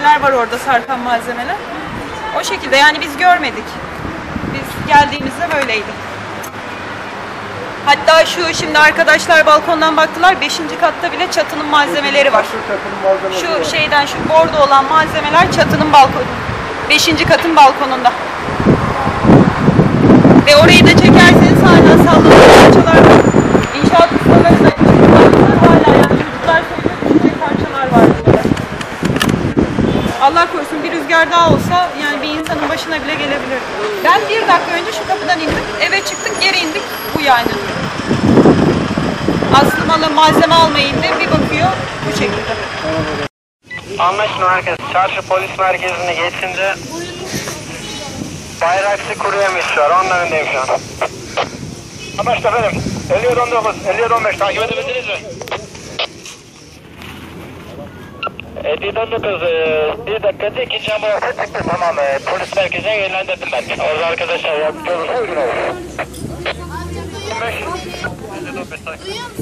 Neler var orada sarkan malzemeler? O şekilde yani biz görmedik. Biz geldiğimizde böyleydi. Hatta şu şimdi arkadaşlar balkondan baktılar. Beşinci katta bile çatının malzemeleri var. Şu şeyden şu bordo olan malzemeler çatının balkonu 5. katın balkonunda. Ve orayı da çekerseniz hala sallanan parçalar var. İnşaat ustaları da çıktılar hala yani çocuklar söylüyor düşecek parçalar var burada. Allah korusun bir rüzgar daha olsa yani bir insanın başına bile gelebilir. Ben bir dakika önce şu kapıdan indim, eve çıktık, geri indik. Bu yani. Aslı malı malzeme almaya indi, bir bakıyor bu şekilde. Anlaşın herkes. Çarşı polis merkezine geçince Bayrakçı kuru yemiş şu an. Onun önündeyim şu an. Anlaştık efendim. 57 19, 57 15 takip edebildiniz mi? 57 19, e, bir dakikada ikinci ambulansa çıktı. Tamam, e, polis merkezine yönlendirdim ben. Orada arkadaşlar yardımcı olursa uygun olur. 25, 57 15 takip